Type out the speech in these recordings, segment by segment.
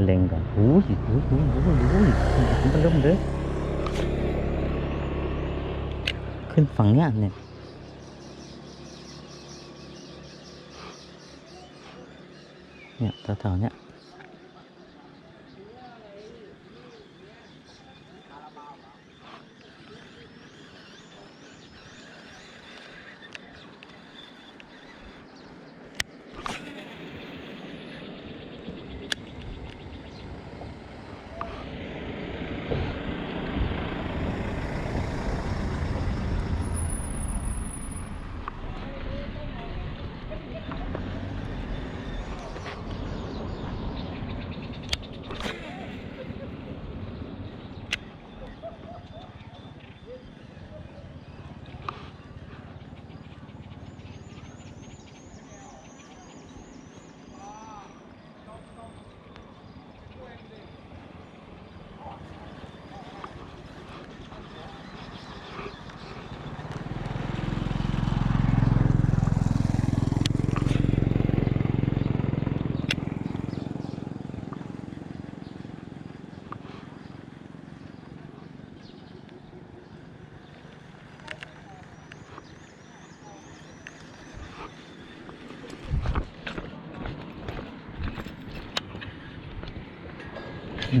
เล็งก่อนโอ้ยโอ้ยโอ้ยโอ้ยโอ้ยมันเริ่มเลยขึ้นฝั่งเนี้ยเนี่ยเนี่ยแถวๆเนี้ย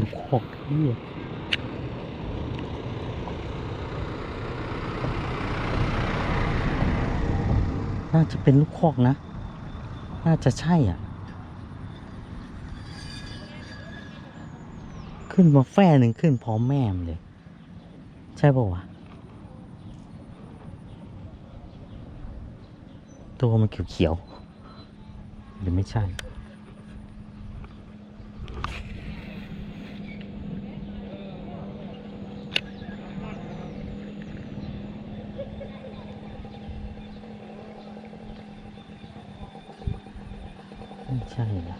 ลูกคอกเที่ยน่าจะเป็นลูกคอกนะ น่าจะใช่อะ ขึ้นมาแฟ่หนึ่งขึ้นพร้อมแม่มเลย ใช่ป่าวะ ตัวมันเขียวๆหรือไม่ใช่ ไม่ใช่นะ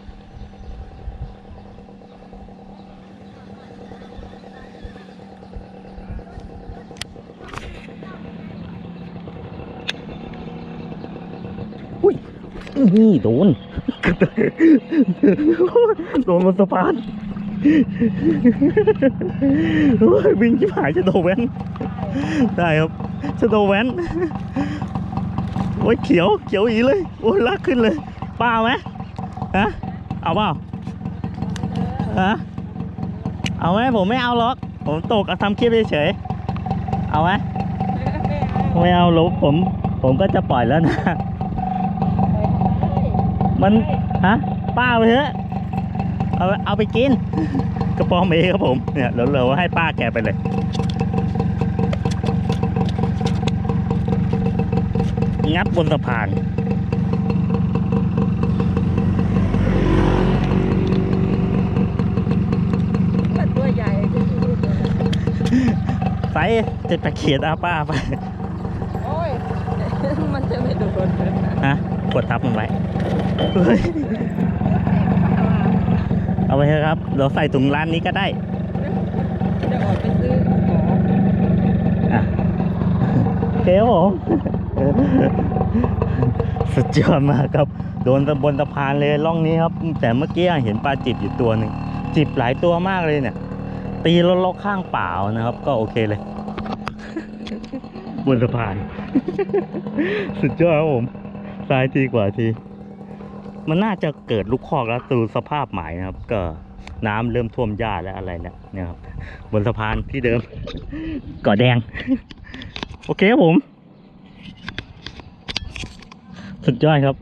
อุ้ยนี่โดน โดนบนสะพานโอ้ยวิ่งที่ผายจะโดแว้น ได้ครับจะโดแว้น โอ้ยเขียว เขียวอีเลย โอ้ยลากขึ้นเลยป้าไหม ฮะเอาเปล่าฮะเอาไหมผมไม่เอาหรอก ผมตกเอาทำคลิปเฉยๆเอาไหมไม่เอาหรอกผม ผมก็จะปล่อยแล้วนะ มันฮะป้าไปเถอะเอาเอาไปกิน กระป๋องเองครับผมเนี่ยเดี๋ยวเราให้ป้าแกไปเลยงัดบนสะพานมันตัวใหญ่คือลูกเลย ไซส์เจ็ดแปดเขียดอาป้าไปโอ้ย มันจะไม่โดนเลยนะฮะกดทับมันไว้เฮ้ยเอาไปเถอะครับ เราใส่ถุงร้านนี้ก็ได้จะออกไปซื้อของอะโอเคครับผมสุดยอดมากครับ โดนตะบนสะพานเลยล่องนี้ครับ แต่เมื่อกี้เห็นปลาจิบอยู่ตัวหนึ่งจิบหลายตัวมากเลยเนี่ย ตีรถล็อกข้างเปล่านะครับ ก็โอเคเลย บนสะพาน สุดยอดครับผมซ้ายทีกว่าที มันน่าจะเกิดลูกคอกแล้วดูสภาพหมายนะครับ ก็น้ำเริ่มท่วมหญ้าและอะไรเนี่ยนะครับ บนสะพานที่เดิมกาะแดง โอเคครับผม สุดยอดครับ